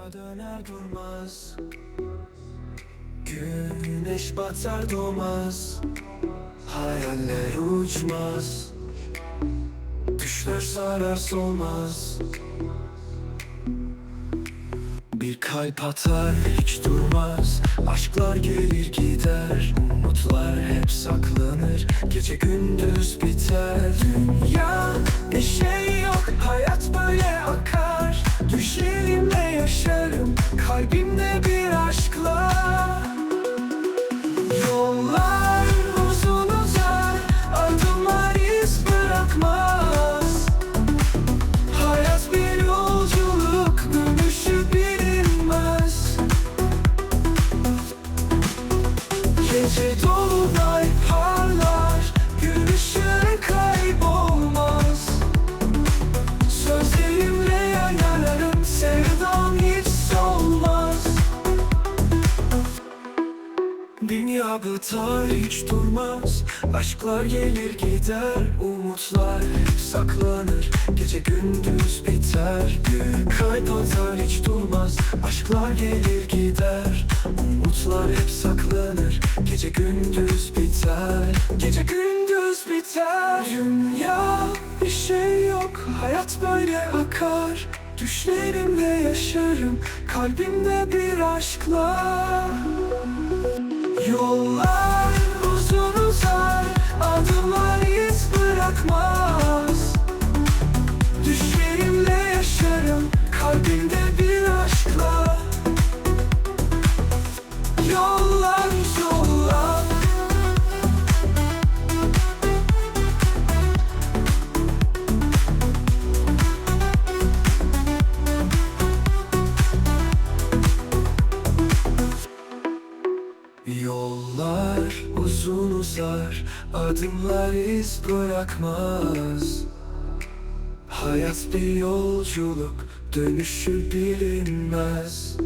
Dünya döner durmaz. Güneş batar doğmaz. Hayaller uçmaz. Düşler sarar solmaz. Bir kalp atar hiç durmaz. Aşklar gelir gider. Umutlar hep saklanır. Gece gündüz biter. Dünya bir Gece dolunay parlar ışığı kaybolmaz. Sözlerimle yanarım Sevdam hiç solmaz. Dünya biter hiç durmaz. Aşklar gelir gider Umutlar saklanır. Gece gündüz biter Gün atar hiç durmaz. Aşklar gelir gider Umutlar hep saklanır Gündüz biter. Gece gündüz biter. Dünya bir şey yok. Hayat böyle akar. Düşlerimle yaşarım. Kalbimde bir aşkla Yollar uzun uzar. Adımlar iz bırakmaz. Düşlerimle yaşarım. Kalbimde Yollar uzun uzar Adımlar iz bırakmaz. Hayat bir yolculuk Dönüşü bilinmez